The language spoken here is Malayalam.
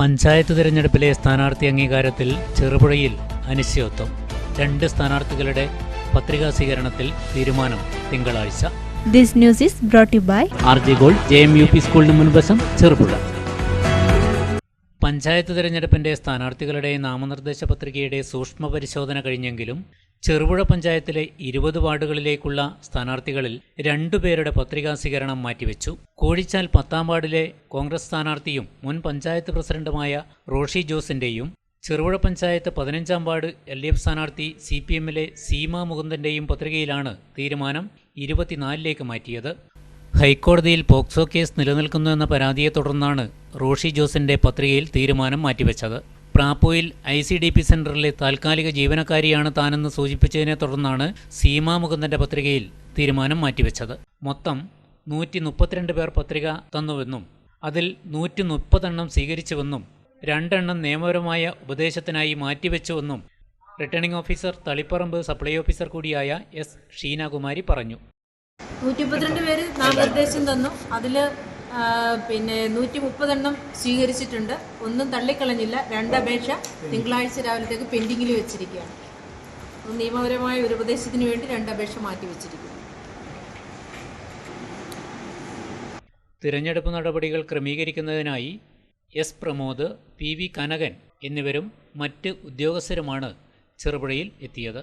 പഞ്ചായത്ത് തിരഞ്ഞെടുപ്പിലെ സ്ഥാനാർത്ഥി അംഗീകാരത്തിൽ ചെറുപുഴയിൽ അനിശ്ചിതത്വം. രണ്ട് സ്ഥാനാർത്ഥികളുടെ പത്രികാ സ്വീകരണത്തിൽ തീരുമാനം തിങ്കളാഴ്ച. This news is brought you by R G gold J M U P സ്കൂളിന് മുൻവശം ചെറുപുഴ. പഞ്ചായത്ത് തിരഞ്ഞെടുപ്പിന്റെ സ്ഥാനാർത്ഥികളുടെ നാമനിർദ്ദേശ പത്രികയുടെ സൂക്ഷ്മ പരിശോധന കഴിഞ്ഞെങ്കിലും ചെറുപുഴ പഞ്ചായത്തിലെ ഇരുപത് വാർഡുകളിലേക്കുള്ള സ്ഥാനാർത്ഥികളിൽ രണ്ടുപേരുടെ പത്രികാ സ്വീകരണം മാറ്റിവെച്ചു. കോഴിച്ചാൽ പത്താം വാർഡിലെ കോൺഗ്രസ് സ്ഥാനാർത്ഥിയും മുൻ പഞ്ചായത്ത് പ്രസിഡന്റുമായ റോഷി ജോസിന്റെയും ചെറുപുഴ പഞ്ചായത്ത് പതിനഞ്ചാം വാർഡ് എൽ ഡി എഫ് സ്ഥാനാർത്ഥി സി പി എമ്മിലെ സീമ മുകുന്ദന്റെയും പത്രികയിലാണ് തീരുമാനം ഇരുപത്തിനാലിലേക്ക് മാറ്റിയത്. ഹൈക്കോടതിയിൽ പോക്സോ കേസ് നിലനിൽക്കുന്നു എന്ന പരാതിയെ തുടർന്നാണ് റോഷി ജോസിന്റെ പത്രികയിൽ തീരുമാനം മാറ്റിവെച്ചത്. പ്രാപ്പോയിൽ ഐ സി ഡി പി സെന്ററിലെ താൽക്കാലിക ജീവനക്കാരിയാണ് താനെന്ന് സൂചിപ്പിച്ചതിനെ തുടർന്നാണ് സീമാ മുകുന്ദന്റെ പത്രികയിൽ തീരുമാനം മാറ്റിവെച്ചത്. മൊത്തം നൂറ്റി മുപ്പത്തിരണ്ട് പേർ പത്രിക തന്നുവെന്നും അതിൽ നൂറ്റി മുപ്പതെണ്ണം സ്വീകരിച്ചുവെന്നും രണ്ടെണ്ണം നിയമപരമായ ഉപദേശത്തിനായി മാറ്റിവെച്ചുവെന്നും returning officer Taliparamba supply officer കൂടിയായ എസ് ഷീനകുമാരി പറഞ്ഞു. നൂറ്റി മുപ്പത്തിരണ്ട് പേര് നാമനിർദ്ദേശം തന്നു. അതിൽ പിന്നെ നൂറ്റി മുപ്പതെണ്ണം സ്വീകരിച്ചിട്ടുണ്ട്. ഒന്നും തള്ളിക്കളഞ്ഞില്ല. രണ്ടപേക്ഷ തിങ്കളാഴ്ച രാവിലത്തേക്ക് പെൻഡിങ്ങിൽ വെച്ചിരിക്കുകയാണ്. നിയമപരമായ ഒരു ഉപദേശത്തിന് വേണ്ടി രണ്ടപേക്ഷ മാറ്റി വെച്ചിരിക്കുന്നു. തിരഞ്ഞെടുപ്പ് നടപടികൾ ക്രമീകരിക്കുന്നതിനായി S Pramod P V Kanakan എന്നിവരും മറ്റ് ഉദ്യോഗസ്ഥരുമാണ് ചെറുപുഴയിൽ എത്തിയത്.